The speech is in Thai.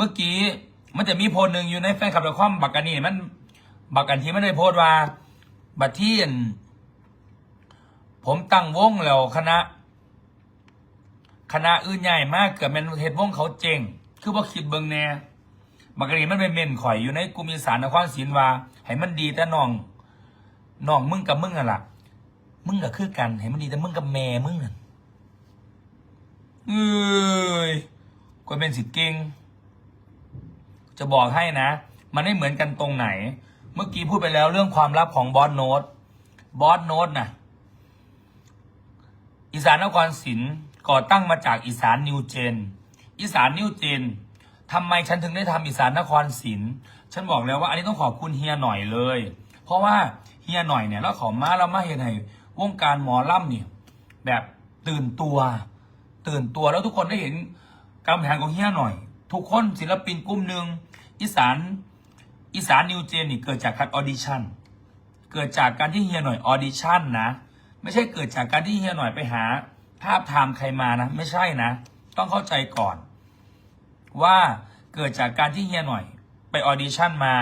มื่อกี้มันจะมีโพสหนึ่งอยู่ในแฟนคลับละครบักกันนี่มันบักกันที่ไม่ได้โพสว่า บัตรที่อันผมตั้งวงแล้วคณะ คณะอื่นใหญ่มากเกือบเป็นเฮ็ดวงเขาเจ๋งคือว่าคิดเบิงแน่บักกันนี่มันเป็นเมนข่อยอยู่ในกุมีสานนครศรีว่าให้มันดีแต่น้องน้องมึงกับมึงอะล่ะ มึงก็คือกันให้มันดีแต่มึงกับแม่มึงอะเอ้ยก็เป็นสิทธิ์เก่ง จะบอกให้นะ มันไม่เหมือนกันตรงไหน เมื่อกี้พูดไปแล้วเรื่องความลับของบอสโนตบอสโนตนะอีสานนครศรีก่อตั้งมาจากอีสานนิวเจน อีสานนิวเจนทำไมฉันถึงได้ทำอีสานนครศรีฉันบอกแล้วว่าอันนี้ต้องขอบคุณเฮียหน่อยเลย เพราะว่าเฮียหน่อยเนี่ยแล้วขอมาแล้วมาเห็นให้วงการหมอล่ำเนี่ยแบบตื่นตัว ตื่นตัวแล้วทุกคนได้เห็นการบริหารของเฮียหน่อย ทุกคนศิลปินกลุ่มหนึ่ง อีสานอีสานนิวเจนนี่เกิดจากการออดิชั่นเกิดจากการที่เฮียหน่อยออดิชั่นนะ ไม่ใช่เกิดจากการที่เฮียหน่อยไปหาภาพไทม์ใครมานะ ไม่ใช่นะ ต้องเข้าใจก่อน ว่าเกิดจากการที่เฮียหน่อยไปออดิชั่นมา